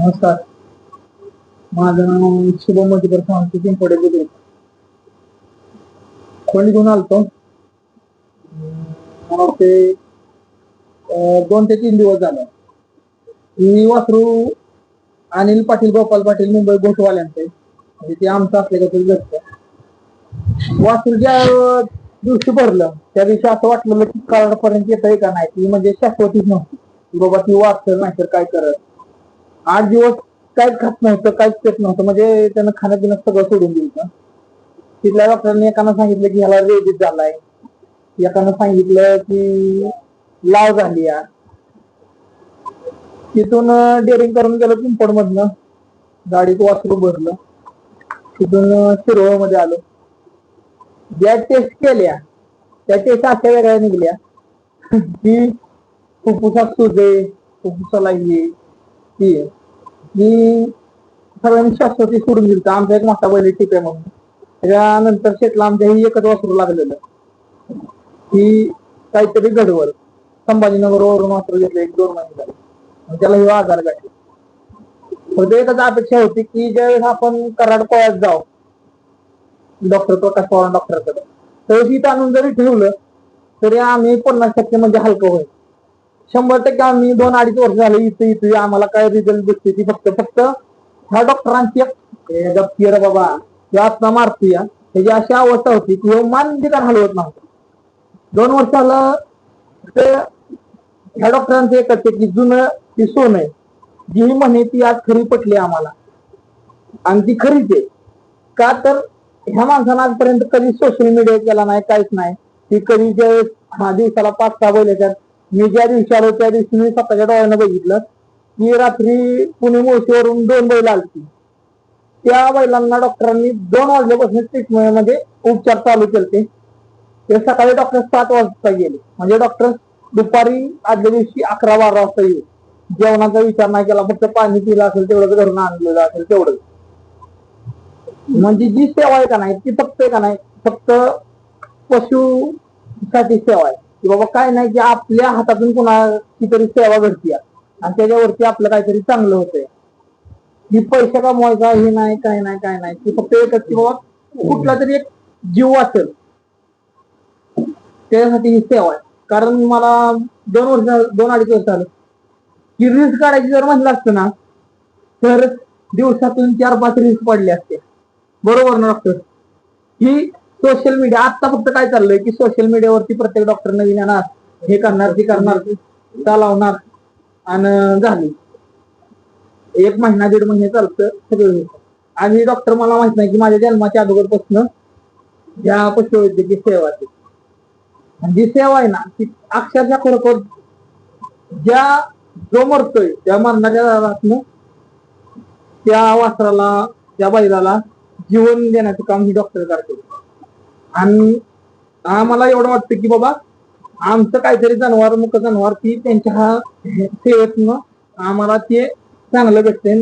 नमस्कार. माझं नाव शुभम मोतीकर सांगतो पिंपडे बुद्रुक कोणी घेऊन आलतो? मला दोन ते तीन दिवस झालं. मी वासरू अनिल पाटील गोपाल पाटील मुंबई घोटवाल्यांचे. म्हणजे ते आमचं असले का तरी घरचं वासरू ज्या दिवशी भरलं त्या दिवशी असं वाटलेलं की पर्यंत येत आहे का नाही ती म्हणजे शाश्वतीच नव्हती. बाबा ती वाचल नाही तर काय करत? आठ दिवस काहीच खात नव्हतं काहीच पेत नव्हतं. म्हणजे त्यानं खाणं पिणं सगळं सोडून दिलं तिथल्या डॉक्टरांनी एकानं सांगितलं की ह्याला रेबीज झालाय. एकानं सांगितलं की लाव झाली या तिथून डेअरिंग करून गेलो पिंपड मधनं गाडीत वासरू भरलं. तिथून शिरोळमध्ये आलो. ज्या टेस्ट केल्या त्या टेस्ट अशा वेगळ्या निघल्या. की फुफ्फुसात सुजे फुफ्फुसाला ये ती आहे. मी सगळ्यांनी शाश्वती सोडून दिली आमचा एक मोठा बैल ठीक आहे म्हणून. त्याच्यानंतर शेतला आमच्या ही एकच वासरू लागलेलं. की काहीतरी गडबड संभाजीनगरवरून वासरू घेतलं एक दोन महिने झाले. त्याला ही आजार गाठले फक्त एकच अपेक्षा होती की ज्यावेळेस आपण कराड कोळ्यात जाऊ डॉक्टर प्रकाश पवार डॉक्टरकडे तर तिथं आणून जरी ठेवलं तरी आम्ही पन्नास टक्के म्हणजे हलकं होईल. शंभर टक्के आम्ही दोन अडीच वर्ष झाले इथं इथं. आम्हाला काय रिझल्ट दिसते ती फक्त फक्त ह्या डॉक्टरांची गप्ती रे बाबा. ह्या आत्ता मारतोय त्याची अशी अवस्था होती की ह्यो मान ठिकाण हलवत नव्हतं. दोन वर्षाला ते ह्या डॉक्टरांचं एकच आहे की जुनं ती सोन आहे. जी म्हणे ती आज खरी पटली आम्हाला. आणि ती खरीच आहे. का तर ह्या माणसानं आजपर्यंत कधी सोशल मीडिया केला नाही काहीच नाही. ती कधी ज्या वेळेस हा दिवसाला पाच सहा बैल येतात मी ज्या दिवशी आलो त्या दिवशी मी स्वतःच्या डोळ्यानं बघितलं की रात्री पुणे मुळशीवरून दोन बैल आलती. त्या बैलांना डॉक्टरांनी दोन वाजल्यापासून ट्रीटमेंटमध्ये उपचार चालू केले ते सकाळी डॉक्टर सात वाजता गेले. म्हणजे डॉक्टर दुपारी आदल्या दिवशी अकरा बारा वाजता येईल जेवणाचा विचार नाही केला फक्त पाणी पिलं असेल तेवढंच घरून आणलेलं असेल तेवढं म्हणजे जी सेवा आहे का नाही ती फक्त का नाही फक्त पशुसाठी सेवा आहे. की बाबा काय नाही की आपल्या हातातून कोणाची तरी सेवा घडती आणि त्याच्यावरती आपलं काहीतरी चांगलं होतंय. की पैसे कमवायचा हे नाही काय नाही काय नाही. ती फक्त एकच की बाबा कुठला तरी एक जीव असेल. त्याच्यासाठी ही सेवा आहे. कारण मला दोन वर्ष दोन अडीच वर्ष आलं की रील्स काढायची जर म्हणलं असतं ना तर दिवसातून चार पाच रील्स पडले असते. बरोबर ना डॉक्टर ही सोशल मीडिया आता फक्त काय चाललंय की सोशल मीडियावरती प्रत्येक डॉक्टर नवीन येणार हे करणार ते करणार लावणार आणि झाली. एक महिना दीड महिने चालतं सगळं. आणि डॉक्टर मला माहीत नाही की माझ्या जन्माच्या अगोदरपासून ज्या पशुवैद्यकीय सेवा आहे जी सेवा आहे ना ती अक्षरशः खरोखर ज्या जो मरतोय त्या मरणाच्या दारातनं त्या वासराला त्या बैलाला जीवन देण्याचं काम ही डॉक्टर करते. आणि आम्हाला एवढं वाटतं की बाबा आमचं काहीतरी जनावर मुख जनावर ती त्यांच्या हा सेवेतनं आम्हाला ते चांगलं भेटते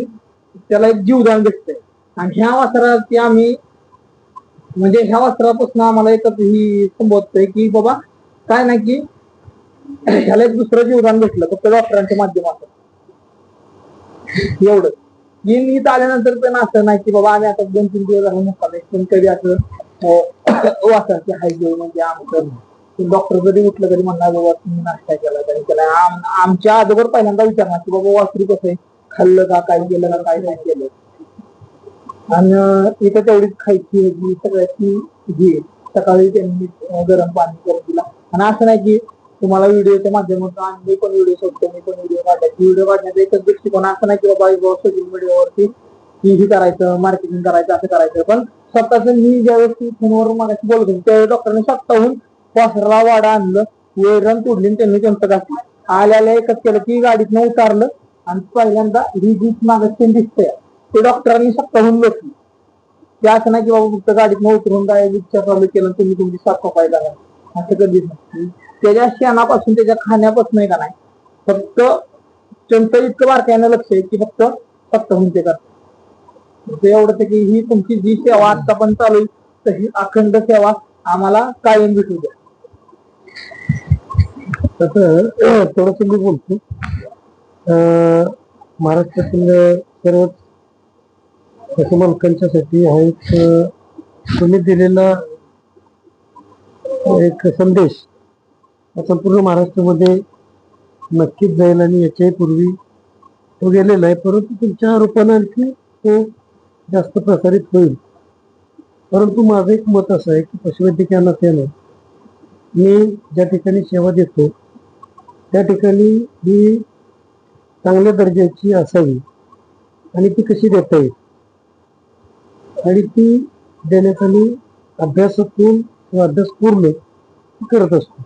त्याला एक जीवदान भेटतंय. आणि ह्या वासराची आम्ही म्हणजे ह्या वस्त्रापासून आम्हाला एकच ही संबोधतोय की बाबा काय नाही की ह्याला एक दुसरं जीवदान भेटलं फक्त डॉक्टरांच्या माध्यमातून. एवढं. मी इथं आल्यानंतर पण असं नाही की बाबा आम्ही आता दोन तीन दिवस झाले मुक्कामी पण कधी असं हो. वासाची हाय म्हणजे आमचं. डॉक्टर जरी उठलं तरी म्हणणार बाबा तुम्ही नाश्ता केला तरी केला आम- आमच्या आजोबर पहिल्यांदा विचारणार की बाबा वासरू कसं आहे? खाल्लं का? काय केलं का? काय नाही केलं? आणि इथं तेवढीच खायची होती सगळ्याची घे सकाळी त्यांनी गरम पाणी करून दिला. आणि असं नाही की तुम्हाला व्हिडिओच्या माध्यमातून आणि मी पण व्हिडिओ शोधतो मी पण व्हिडिओ काढायची. व्हिडिओ काढण्याचा एकच दृष्टिकोन असं नाही की बाबा सोशल मीडियावरती की करायचं मार्केटिंग करायचं असं करायचं. पण स्वतःच मी ज्यावेळेस फोनवर मागायची बोलत होतो त्यावेळेस डॉक्टरने स्वतःहून वासराला वाडा आणलं वैरण तोडली त्यांनी त्यांचं घातलं. आल्याला एकच केलं की गाडीतनं उतारलं आणि पहिल्यांदा ही जी मागच दिसतंय ते डॉक्टरांनी स्वतःहून लोटली ते असं नाही की बाबा फक्त गाडीतनं उतरून काय विचार चालू केलं तुम्ही तुमची साफसफाई करा. असं कधीच नाही. त्याच्या शेणापासून त्याच्या खाण्यापासून आहे का नाही फक्त त्यांचं इतकं बारकाईनं लक्ष आहे की फक्त फक्त ते करतात. एवढंच आहे की ही तुमची जी सेवा आता पण चालू तशी अखंड सेवा आम्हाला कायम भेटू द्या. तसं थोडस मी बोलतो. अं, महाराष्ट्रातील सर्वच पशुमालकांच्यासाठी हा एक तुम्ही दिलेला एक संदेश संपूर्ण महाराष्ट्रामध्ये नक्कीच जाईल आणि याच्याही पूर्वी तो गेलेला आहे. परंतु तुमच्या आरोपानं आणखी तो जास्त प्रसारित होईल. परंतु माझं एक मत असं आहे की पशुवैद्यकीय नात्यानं मी ज्या ठिकाणी सेवा देतो त्या ठिकाणी ही चांगल्या दर्जाची असावी आणि ती कशी देता येईल? आणि ती देण्याचा मी अभ्यासातून किंवा अभ्यासपूर्ण करत असतो.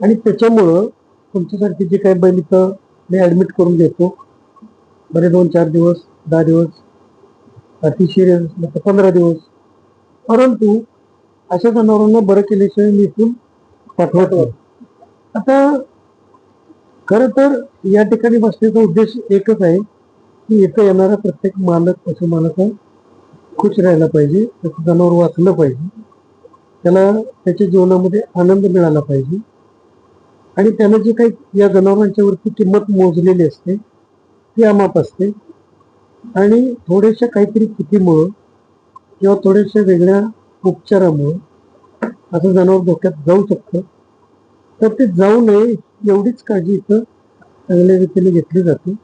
आणि त्याच्यामुळं तुमच्यासारखी जे काही बैल इथं मी ॲडमिट करून देतो बरे दोन चार दिवस दहा दिवस अतिशय असलं तर पंधरा दिवस. परंतु अशा जनावरांना बरं केल्याशिवाय मी इथून पाठवत आता खरं तर या ठिकाणी बसण्याचा उद्देश एकच आहे की इथं येणारा प्रत्येक मालक पशुमालक खुश राहायला पाहिजे त्याचं जनावर वाचलं पाहिजे. त्याला त्याच्या जीवनामध्ये आनंद मिळाला पाहिजे. आणि त्यानं जे काही या जनावरांच्यावरती किंमत मोजलेली असते ती अमाप असते. आणि थोड्याशा काहीतरी चुकीमुळं किंवा थोड्याशा वेगळ्या उपचारामुळं असं जनावर धोक्यात जाऊ शकतं. तर ते जाऊ नये एवढीच काळजी इथं चांगल्या रीतीने घेतली जाते.